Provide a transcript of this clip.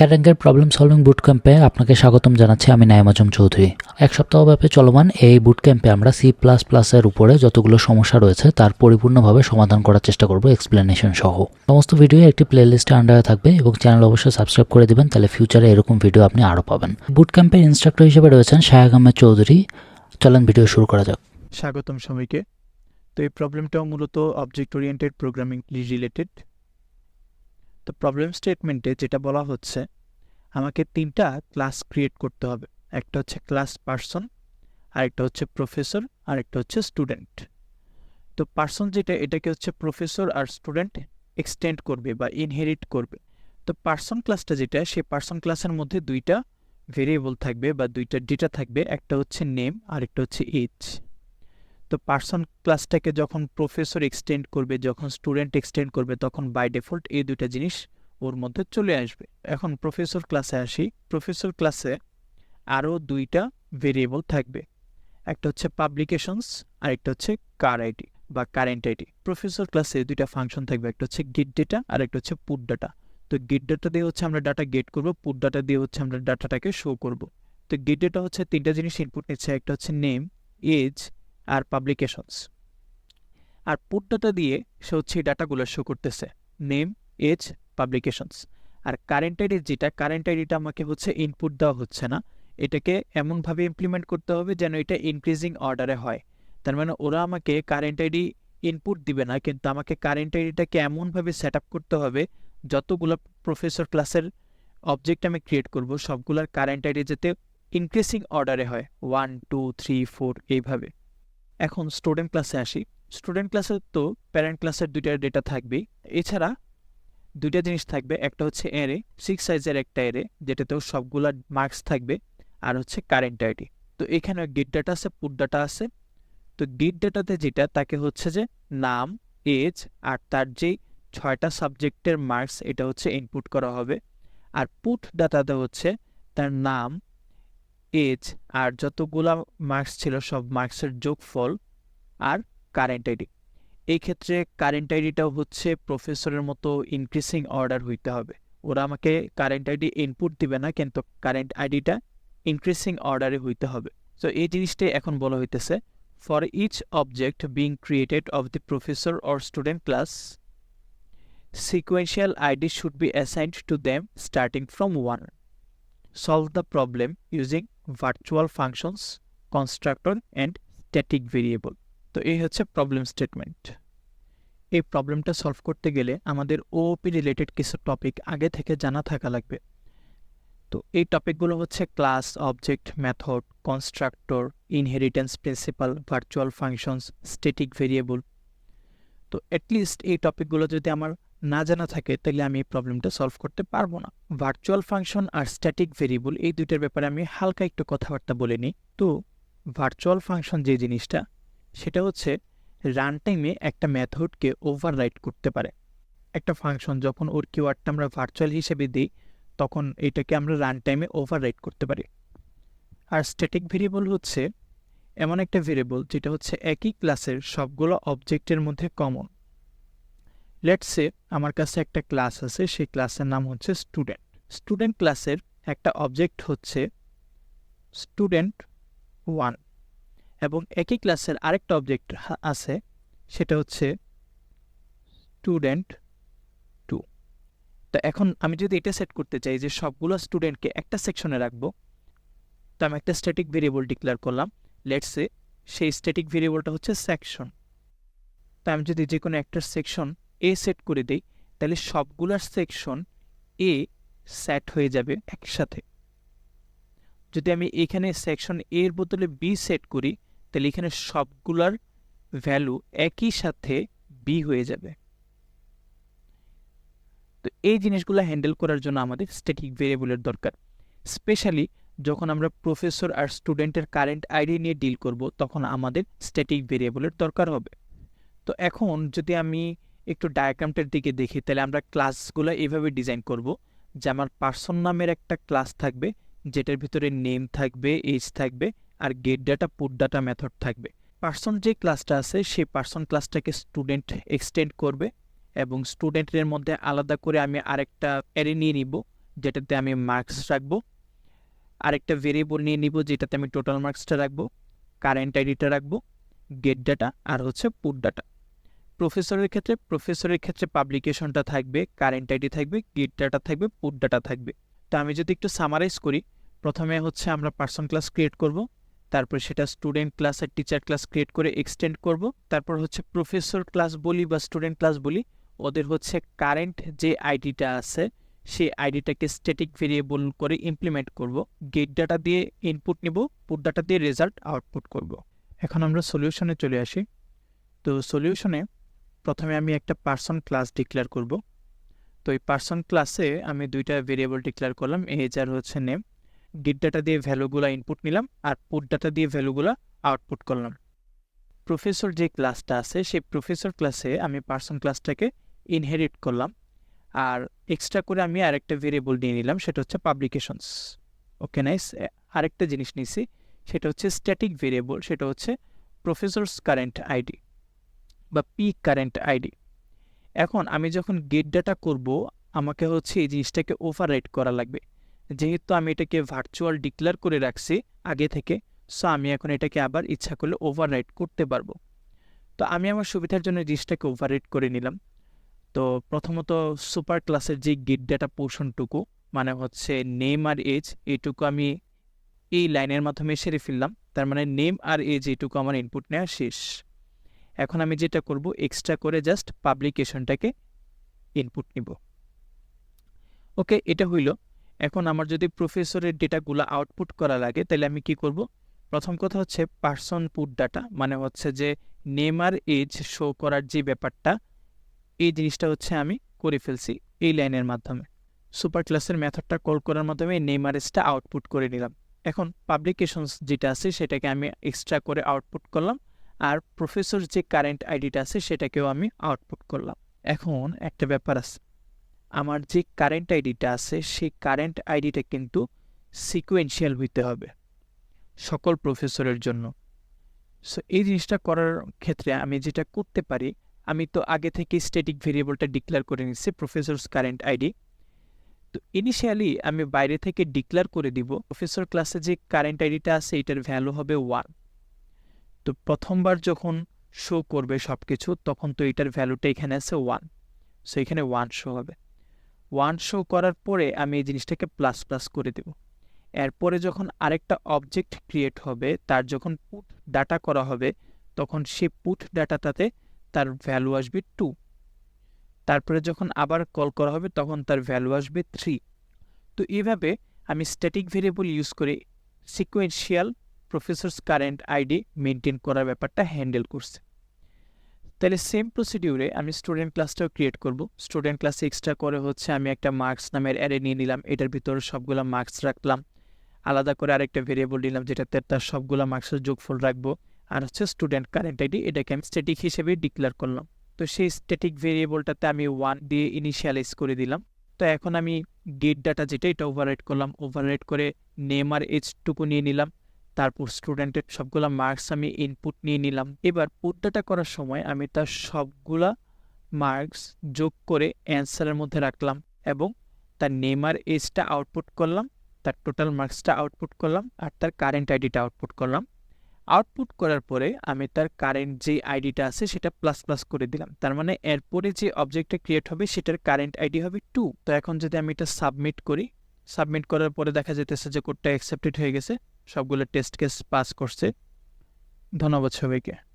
ক্যারেঙ্গের problem solving বুট ক্যাম্পে আপনাকে স্বাগতম জানাচ্ছি, আমি নাইম আজম চৌধুরী। এক সপ্তাহব্যাপী চলমান এই বুট ক্যাম্পে আমরা সি প্লাস প্লাসের উপরে যতগুলো সমস্যা রয়েছে, তার পরিপূর্ণভাবে সমাধান করার চেষ্টা করব এক্সপ্লেনেশন সহ। সমস্ত ভিডিও একটি প্লেলিস্টে আন্ডারে থাকবে এবং চ্যানেল অবশ্যই সাবস্ক্রাইব করে দেবেন, তাহলে ফিউচারে এরকম ভিডিও আপনি আরও পাবেন। বুট ক্যাম্পের ইনস্ট্রাক্টর হিসেবে রয়েছেন শাহেক আহমেদ চৌধুরী। চলেন ভিডিও শুরু করা যাক। স্বাগতম সবাইকে। তো এই প্রবলেমটাও মূলত অবজেক্ট ওরিয়েন্টেড প্রোগ্রামিং রিলেটেড তো প্রবলেম স্টেটমেন্টে যেটা বলা হচ্ছে, আমাকে তিনটা ক্লাস ক্রিয়েট করতে হবে। একটা হচ্ছে ক্লাস পার্সন আরেকটা হচ্ছে প্রফেসর আর একটা হচ্ছে স্টুডেন্ট তো পার্সন যেটা, এটাকে হচ্ছে প্রফেসর আর স্টুডেন্ট এক্সটেন্ড করবে বা ইনহেরিট করবে। তো পার্সন ক্লাসটা যেটা, সেই পার্সন ক্লাসের মধ্যে দুইটা ভেরিয়েবল থাকবে বা দুইটা ডেটা থাকবে। একটা হচ্ছে নেম আর একটা হচ্ছে এজ তো পার্সন ক্লাসটাকে যখন প্রফেসর এক্সটেন্ড করবে, যখন স্টুডেন্ট এক্সটেন্ড করবে, তখন বাই ডিফল্ট এই দুইটা জিনিস ওর মধ্যে চলে আসবে। এখন প্রফেসর ক্লাসে আসি প্রফেসর ক্লাসে আরও দুইটা ভেরিয়েবল থাকবে। একটা হচ্ছে পাবলিকেশনস আর একটা হচ্ছে কার আইডি বা কারেন্ট আইডি প্রফেসর ক্লাসে দুইটা ফাংশন থাকবে, একটা হচ্ছে গিট ডেটা আর একটা হচ্ছে পুট ডাটা তো গিট ডাটা দিয়ে হচ্ছে আমরা ডাটা গেট করব পুট ডাটা দিয়ে হচ্ছে আমরা ডাটাটাকে শো করব। তো গিট ডেটা হচ্ছে তিনটা জিনিস ইনপুট নিচ্ছে, একটা হচ্ছে নেম এজ আর পাবলিকেশনস আর পুট ডাটা দিয়ে সে হচ্ছে এই ডাটাগুলো শো করতেছে। নেম এজ পাবলিকেশনস আর কারেন্ট আইডি যেটা কারেন্ট আইডিটা আমাকে হচ্ছে ইনপুট দেওয়া হচ্ছে না। এটাকে এমনভাবে ইমপ্লিমেন্ট করতে হবে যেন এটা ইনক্রিজিং অর্ডারে হয়। তার মানে ওরা আমাকে কারেন্ট আইডি ইনপুট দিবে না, কিন্তু আমাকে কারেন্ট আইডিটাকে এমনভাবে সেট আপ করতে হবে, যতগুলো প্রফেসর ক্লাসের অবজেক্ট আমি ক্রিয়েট করব, সবগুলোর কারেন্ট আইডি যাতে ইনক্রিজিং অর্ডারে হয়। ওয়ান টু থ্রি ফোর এইভাবে। এখন স্টুডেন্ট ক্লাসে আসি। স্টুডেন্ট ক্লাসের তো প্যারেন্ট ক্লাসের দুইটা ডেটা থাকবেই। এছাড়া দুইটা জিনিস থাকবে, একটা হচ্ছে এরে সিক্স সাইজের একটা এরে যেটাতেও সবগুলা মার্কস থাকবে, আর হচ্ছে কারেন্ট আইডি তো এখানে গিট ডাটা আছে পুট ডাটা আছে। তো গিট ডাটাতে যেটা, তাকে হচ্ছে যে নাম এজ আর তার যেই ছয়টা সাবজেক্টের মার্কস এটা হচ্ছে ইনপুট করা হবে। আর পুট ডাটাতে হচ্ছে তার নাম এজ আর যতগুলা মার্কস ছিল সব মার্কসের যোগফল আর কারেন্ট আইডি। এই ক্ষেত্রে কারেন্ট আইডিটাও হচ্ছে প্রফেসরের মতো ইনক্রিসিং অর্ডার হইতে হবে। ওরা আমাকে কারেন্ট আইডি ইনপুট দিবে না, কিন্তু কারেন্ট আইডিটা ইনক্রিসিং অর্ডারে হইতে হবে। সো এই জিনিসটাই এখন বলা হইতেছে for each object being created of the professor or student class sequential ID should be assigned to them starting from 1. Solve the problem using virtual functions constructor and static variable. তো এই হচ্ছে problem statement এই প্রবলেমটা solve করতে গেলে আমাদের ওপি related কিছু topic আগে থেকে জানা থাকা লাগবে। তো এই টপিকগুলো হচ্ছে class object method constructor inheritance principal virtual functions static variable তো অ্যাটলিস্ট এই টপিকগুলো যদি আমার না জানা থাকে তাহলে আমি এই প্রবলেমটা সলভ করতে পারব না। ভার্চুয়াল ফাংশন আর স্ট্যাটিক ভেরিয়েবল এই দুইটার ব্যাপারে আমি হালকা একটু কথাবার্তা বলে নিই। তো ভার্চুয়াল ফাংশন যে জিনিসটা, সেটা হচ্ছে রান টাইমে একটা মেথডকে ওভাররাইট করতে পারে। একটা ফাংশন যখন ওর কিওয়ার্ডটা আমরা ভার্চুয়াল হিসেবে দিই, তখন এটাকে আমরা রান টাইমে ওভাররাইট করতে পারি। আর স্ট্যাটিক ভেরিয়েবল হচ্ছে এমন একটা ভেরিয়েবল যেটা হচ্ছে একই ক্লাসের সবগুলো অবজেক্টের মধ্যে কমন লেটসে আমার কাছে একটা ক্লাস আছে, সেই ক্লাসের নাম হচ্ছে স্টুডেন্ট স্টুডেন্ট ক্লাসের একটা অবজেক্ট হচ্ছে স্টুডেন্ট ওয়ান এবং একই ক্লাসের আরেকটা অবজেক্ট আছে, সেটা হচ্ছে স্টুডেন্ট টু তো এখন আমি যদি এটা সেট করতে চাই যে সবগুলো স্টুডেন্টকে একটা সেকশনে রাখব, তো আমি একটা স্ট্যাটিক ভেরিয়েবল ডিক্লেয়ার করলাম। লেটসে সেই স্ট্যাটিক ভেরিয়েবলটা হচ্ছে সেকশন তো আমি যদি যে কোনো একটা সেকশন এ সেট করে দেই, তাহলে সবগুলার সেকশন এ সেট হয়ে যাবে একসাথে। যদি আমি এখানে সেকশন এর বদলে বি সেট করি, তাহলে এখানে সবগুলার ভ্যালু একই সাথে বি হয়ে যাবে। তো এই জিনিসগুলো হ্যান্ডেল করার জন্য আমাদের স্ট্যাটিক ভেরিয়েবলের দরকার। স্পেশালি যখন আমরা প্রফেসর আর স্টুডেন্টের কারেন্ট আইডি নিয়ে ডিল করব, তখন আমাদের স্ট্যাটিক ভেরিয়েবলের দরকার হবে। তো এখন যদি আমি একটু ডায়াগ্রামটার দিকে দেখি, তাহলে আমরা ক্লাসগুলো এইভাবে ডিজাইন করব। যে আমার পার্সন নামের একটা ক্লাস থাকবে, যেটার ভিতরে নেম থাকবে এজ থাকবে, আর get data put data method থাকবে। পার্সন যে ক্লাসটা আছে সেই পার্সন ক্লাসটাকে স্টুডেন্ট এক্সটেন্ড করবে এবং স্টুডেন্টের মধ্যে আলাদা করে আমি আরেকটা অ্যারে নিয়ে নিব, যেটাতে আমি মার্কস রাখব। আরেকটা ভেরিয়েবল নিয়ে নিব, যেটাতে আমি টোটাল মার্কসটা রাখব কারেন্ট আইডিটা রাখব গেট ডাটা আর হচ্ছে পুট ডাটা প্রফেসরের ক্ষেত্রে প্রফেসরের ক্ষেত্রে পাবলিকেশনটা থাকবে কারেন্ট আইডি থাকবে গেট ডাটা থাকবে পুট ডাটা থাকবে। তো আমি যদি একটু সামারাইজ করি, প্রথমে হচ্ছে আমরা পার্সন ক্লাস ক্রিয়েট করব, তারপর সেটা স্টুডেন্ট ক্লাস আর টিচার ক্লাস ক্রিয়েট করে এক্সটেন্ড করব, তারপর হচ্ছে প্রফেসর ক্লাস বলি বা স্টুডেন্ট ক্লাস বলি, ওদের হচ্ছে কারেন্ট যে আইডিটা আছে, সেই আইডিটাকে স্ট্যাটিক ভেরিয়েবল করে ইমপ্লিমেন্ট করব গেট ডাটা দিয়ে ইনপুট নিব পুট ডাটা দিয়ে রেজাল্ট আউটপুট করব। এখন আমরা সলিউশনে চলে আসি। তো সলিউশনে প্রথমে আমি একটা পার্সন ক্লাস ডিক্লেয়ার করব। তো এই পার্সন ক্লাসে আমি দুইটা ভেরিয়েবল ডিক্লেয়ার করলাম। এজ আর হচ্ছে নেম গেট ডাটা দিয়ে ভ্যালুগুলো ইনপুট নিলাম আর পুট ডাটা দিয়ে ভ্যালুগুলো আউটপুট করলাম। প্রফেসর যে ক্লাসটা আছে, সেই প্রফেসর ক্লাসে আমি পার্সন ক্লাসটাকে ইনহেরিট করলাম। আর এক্সট্রা করে আমি আরেকটা ভেরিয়েবল নিয়ে নিলাম, সেটা হচ্ছে পাবলিকেশনস ওকে নাইস আরেকটা জিনিস নিছি, সেটা হচ্ছে স্ট্যাটিক ভেরিয়েবল সেটা হচ্ছে প্রফেসরস কারেন্ট আইডি বা পি কারেন্ট আইডি এখন আমি যখন গেট ডাটা করব, আমাকে হচ্ছে এই জিনিসটাকে ওভার করা লাগবে। যেহেতু আমি এটাকে ভার্চুয়াল ডিক্লেয়ার করে রাখছি আগে থেকে সো আমি এখন এটাকে আবার ইচ্ছা করলে ওভার করতে পারব। তো আমি আমার সুবিধার জন্য জিনিসটাকে ওভার রাইট করে নিলাম। তো প্রথমত সুপার ক্লাসের যে গেট ডাটা পোর্শনটুকু মানে হচ্ছে নেম আর এজ এইটুকু আমি এই লাইনের মাধ্যমে সেরে ফেললাম। তার মানে নেম আর এজ এইটুকু আমার ইনপুট নেওয়া শেষ। এখন আমি যেটা করব এক্সট্রা করে জাস্ট পাবলিকেশনটাকে ইনপুট নিব। ওকে, এটা হইল। এখন আমার যদি প্রফেসরের ডেটাগুলো আউটপুট করা লাগে, তাহলে আমি কি করব? প্রথম কথা হচ্ছে পার্সন পুট ডাটা মানে হচ্ছে যে নেম আর এজ শো করার যে ব্যাপারটা, এই জিনিসটা হচ্ছে আমি করে ফেলছি এই লাইনের মাধ্যমে। সুপার ক্লাসের মেথডটা কল করার মাধ্যমে নেম এজটা আউটপুট করে নিলাম। এখন পাবলিকেশনস যেটা আছে, সেটাকে আমি এক্সট্রা করে আউটপুট করলাম। আর প্রফেসর যে কারেন্ট আইডিটা আছে সেটাকেও আমি আউটপুট করলাম। এখন একটা ব্যাপার আছে। আমার যে কারেন্ট আইডিটা আছে, সেই কারেন্ট আইডিটা কিন্তু সিকুয়েন্সিয়াল হইতে হবে সকল প্রফেসরের জন্য। সো এই জিনিসটা করার ক্ষেত্রে আমি যেটা করতে পারি, আমি তো আগে থেকে স্ট্যাটিক ভেরিয়েবলটা ডিক্লেয়ার করে নিচ্ছি প্রফেসরস কারেন্ট আইডি তো ইনিশিয়ালি আমি বাইরে থেকে ডিক্লেয়ার করে দিব প্রফেসর ক্লাসে যে কারেন্ট আইডিটা আছে, এটার ভ্যালু হবে ওয়ান তো প্রথমবার যখন শো করবে সব কিছু তখন তো এটার ভ্যালুটা এখানে আছে ওয়ান সো এখানে ওয়ান শো হবে। ওয়ান শো করার পরে আমি এই জিনিসটাকে প্লাস প্লাস করে দেব। এরপরে যখন আরেকটা অবজেক্ট ক্রিয়েট হবে, তার যখন পুট ডাটা করা হবে, তখন সে পুট ডাটাটাতে তার ভ্যালু আসবে টু তারপরে যখন আবার কল করা হবে, তখন তার ভ্যালু আসবে থ্রি তো এইভাবে আমি স্ট্যাটিক ভেরিয়েবল ইউজ করে sequential professors current ID maintain করার ব্যাপারটা হ্যান্ডেল করছে। তাহলে সেম প্রসিডিউরে আমি স্টুডেন্ট ক্লাসটাও ক্রিয়েট করব। স্টুডেন্ট ক্লাসে এক্সট্রা করে হচ্ছে আমি একটা মার্কস নামের অ্যারে নিয়ে নিলাম, এটার ভিতরে সবগুলো মার্কস রাখলাম। আলাদা করে আরেকটা ভেরিয়েবল নিলাম, যেটাতে তার সবগুলো মার্কসের যোগফল রাখব। আর হচ্ছে স্টুডেন্ট কারেন্ট আইডি এটাকে আমি স্ট্যাটিক হিসেবে ডিক্লেয়ার করলাম। তো সেই স্ট্যাটিক ভেরিয়েবলটাতে আমি ওয়ান দিয়ে ইনিশিয়ালাইজ করে দিলাম। তো এখন আমি গেট ডাটা যেটা, এটা ওভাররাইট করলাম। ওভাররাইট করে নেম আর এইচটুকু নিয়ে নিলাম। তারপর স্টুডেন্টের সবগুলা মার্কস আমি ইনপুট নিয়ে নিলাম। এবার পুটডাটা করার সময় আমি তার সবগুলা মার্কস যোগ করে অ্যান্সারের মধ্যে রাখলাম এবং তার নেম আর এজটা আউটপুট করলাম, তার টোটাল মার্কসটা আউটপুট করলাম আর তার কারেন্ট আইডিটা আউটপুট করলাম। আউটপুট করার পরে আমি তার কারেন্ট যে আইডিটা আছে সেটা প্লাস প্লাস করে দিলাম। তার মানে এরপরে যে অবজেক্টটা ক্রিয়েট হবে সেটার কারেন্ট আইডি হবে টু তো এখন যদি আমি এটা সাবমিট করি সাবমিট করার পরে দেখা যেতেছে যে কোডটা অ্যাকসেপ্টেড হয়ে গেছে। সবগুলো টেস্ট কেস পাস করছে। ধন্যবাদ সবাইকে।